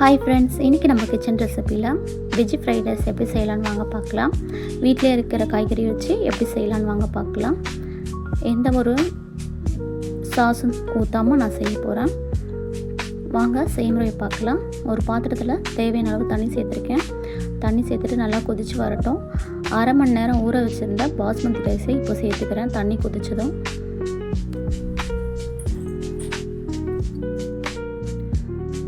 Hi friends இன்றைக்கி நம்ம kitchen ரெசிப்பியில் வெஜ் ஃப்ரைட் ரைஸ் எப்படி செய்யலான்னு வாங்க பார்க்கலாம். வீட்டிலே இருக்கிற காய்கறி வச்சு எப்படி செய்யலான்னு வாங்க பார்க்கலாம். எந்த ஒரு சாஸும் ஊற்றாமல் நான் செய்ய போகிறேன் வாங்க செய்முறையை பார்க்கலாம். ஒரு பாத்திரத்தில் தேவையான அளவு தண்ணி சேர்த்துருக்கேன். தண்ணி சேர்த்துட்டு நல்லா கொதித்து வரட்டும். அரை மணி நேரம் ஊற வச்சுருந்த பாஸ்மதி ரைஸை இப்போ சேர்த்துக்கிறேன். தண்ணி கொதிச்சதும்.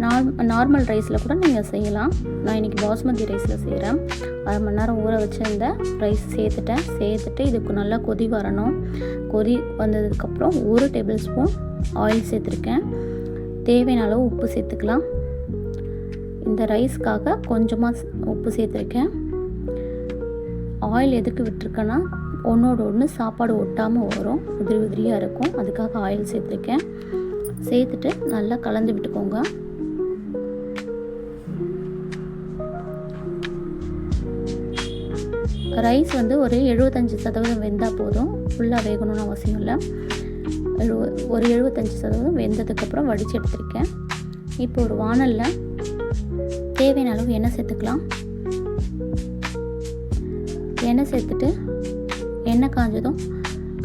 நார் நார்மல் ரைஸில் கூட நீங்கள் செய்யலாம். நான் இன்றைக்கி பாஸ்மதி ரைஸில் செய்கிறேன் அரை மணி நேரம் ஊற வச்சுருந்த ரைஸ் சேர்த்துட்டேன். சேர்த்துட்டு இதுக்கு நல்லா கொதி வரணும். கொதி வந்ததுக்கப்புறம் ஒரு டேபிள் ஸ்பூன் ஆயில் சேர்த்துருக்கேன். தேவையான அளவு உப்பு சேர்த்துக்கலாம். இந்த ரைஸ்க்காக கொஞ்சமாக உப்பு சேர்த்துருக்கேன். ஆயில் எதுக்கு விட்டுருக்கேன்னா ஒன்றோட ஒன்று சாப்பாடு ஒட்டாமல் வரும். உதிரி உதிரியாக இருக்கும். அதுக்காக ஆயில் சேர்த்துருக்கேன். சேர்த்துட்டு நல்லா கலந்து விட்டுக்கோங்க. ரைஸ் வந்து ஒரு எழுபத்தஞ்சி சதவீதம் வெந்தால் போதும். ஃபுல்லாக வேகணும்னு அவசியம் இல்லை. எழுவ ஒரு எழுபத்தஞ்சி சதவீதம் வெந்ததுக்கப்புறம் வடித்து எடுத்திருக்கேன். இப்போ ஒரு வானலில் தேவையான அளவு எண்ணெய் சேர்த்துக்கலாம். எண்ணெய் சேர்த்துட்டு எண்ணெய் காஞ்சதும்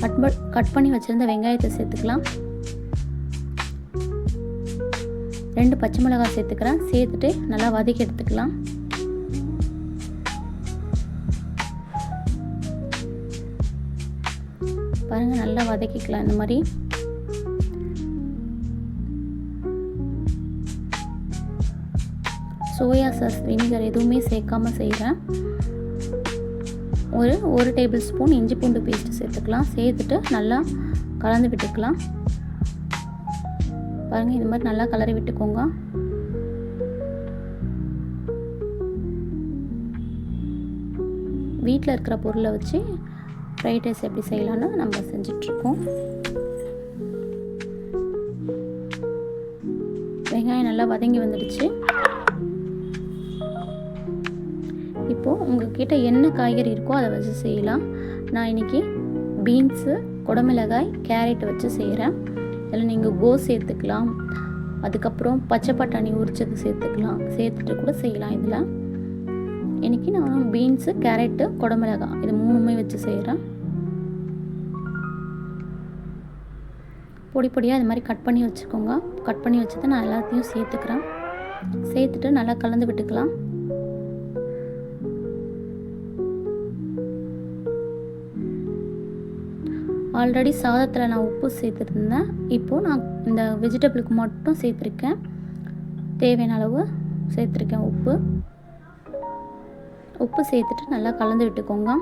கட் ப கட் பண்ணி வச்சுருந்த வெங்காயத்தை சேர்த்துக்கலாம். ரெண்டு பச்சை மிளகாய் சேர்த்துக்கிறேன். சேர்த்துட்டு நல்லா வதக்கி எடுத்துக்கலாம். பாருங்கள் நல்லா வதக்கிக்கலாம் இந்த மாதிரி. சோயா சாஸ் வினிகர் எதுவுமே சேர்க்காம செய்கிறேன் ஒரு ஒரு டேபிள் ஸ்பூன் இஞ்சி பூண்டு பேஸ்ட்டு சேர்த்துக்கலாம். சேர்த்துட்டு நல்லா கலந்து விட்டுக்கலாம். பாருங்கள் இது மாதிரி நல்லா கலரி விட்டுக்கோங்க. வீட்டில் இருக்கிற பொருளை வச்சு ஃப்ரைட் ரைஸ் எப்படி செய்யலான்னு நம்ம செஞ்சிட்ருக்கோம். வெங்காயம் நல்லா வதங்கி வந்துடுச்சு. இப்போது உங்கள்கிட்ட என்ன காய்கறி இருக்கோ அதை வச்சு செய்யலாம். நான் இன்றைக்கி பீன்ஸு குடமிளகாய் கேரட் வச்சு செய்கிறேன் இதில் நீங்கள் கோஸ் சேர்த்துக்கலாம். அதுக்கப்புறம் பச்சை பட்டாணி உரிச்சது சேர்த்துக்கலாம். சேர்த்துட்டு கூட செய்யலாம் இதில். இன்றைக்கி நான் பீன்ஸு கேரட்டு குடமிளகாய் இது மூணுமே வச்சு செய்கிறேன் பொடி பொடியாக இது மாதிரி கட் பண்ணி வச்சுக்கோங்க. கட் பண்ணி வச்சதை நான் எல்லாத்தையும் சேர்த்துக்கிறேன். சேர்த்துட்டு நல்லா கலந்து விட்டுக்கலாம். ஆல்ரெடி சாதத்தில் நான் உப்பு சேர்த்துருந்தேன். இப்போது நான் இந்த வெஜிடபிளுக்கு மட்டும் சேர்த்துருக்கேன். தேவையான அளவு சேர்த்துருக்கேன் உப்பு. உப்பு சேர்த்துட்டு நல்லா கலந்து விட்டுக்கோங்க.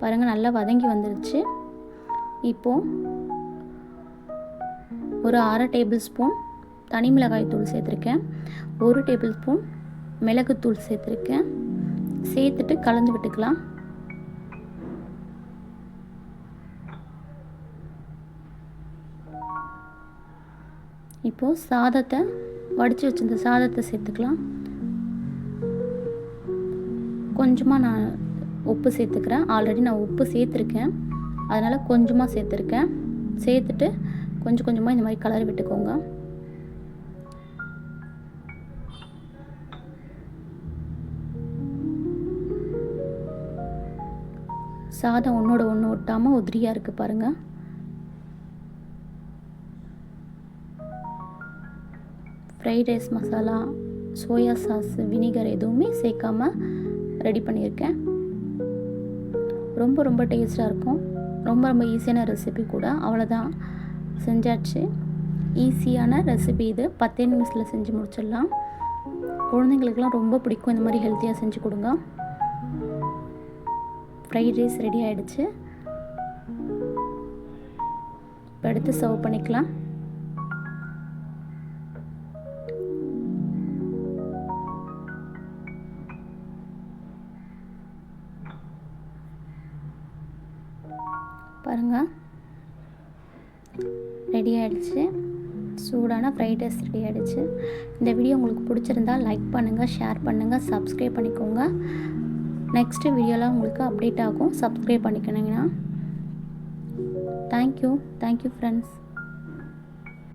பாருங்கள் நல்லா வதங்கி வந்துருச்சு. இப்போது ஒரு அரை டேபிள் ஸ்பூன் தனி மிளகாய் தூள் சேர்த்துருக்கேன். ஒரு டேபிள் ஸ்பூன் மிளகுத்தூள் சேர்த்துருக்கேன். சேர்த்துட்டு கலந்து விட்டுக்கலாம். இப்போது சாதத்தை வடித்து வச்சிருந்த சாதத்தை சேர்த்துக்கலாம். கொஞ்சமாக நான் உப்பு சேர்த்துக்கிறேன். ஆல்ரெடி நான் உப்பு சேர்த்துருக்கேன். அதனால் கொஞ்சமாக சேர்த்துருக்கேன். சேர்த்துட்டு கொஞ்சம் கொஞ்சமாக இந்த மாதிரி கலர் விட்டுக்கோங்க. சாதம் ஒன்றோட ஒன்று ஒட்டாமல் உதிரியாக இருக்குது பாருங்கள் fried rice masala soya sauce vinegar எதுவுமே சேர்க்காம ரெடி பண்ணியிருக்கேன். ரொம்ப ரொம்ப டேஸ்ட்டாக இருக்கும். ரொம்ப ரொம்ப ஈஸியான ரெசிபி கூட. அவ்வளோதான் செஞ்சாச்சு. ஈஸியான ரெசிபி இது. பத்தே நிமிஷத்தில் செஞ்சு முடிச்சிடலாம். குழந்தைங்களுக்கெல்லாம் ரொம்ப பிடிக்கும் இந்த மாதிரி ஹெல்த்தியாக செஞ்சு கொடுங்க. ஃப்ரைட் ரைஸ் ரெடி ஆகிடுச்சு இப்போ எடுத்து சர்வ் பண்ணிக்கலாம். பாருங்கள் ரெடி ஆகிடுச்சு சூடான ஃப்ரைட் ரைஸ் ரெடி ஆகிடுச்சு இந்த வீடியோ உங்களுக்கு பிடிச்சிருந்தா லைக் பண்ணுங்கள் ஷேர் பண்ணுங்கள் சப்ஸ்கிரைப் பண்ணிக்கோங்க. நெக்ஸ்ட்டு வீடியோலாம் உங்களுக்கு அப்டேட் ஆகும். Subscribe பண்ணிக்கணுங்கன்னா thank you thank you friends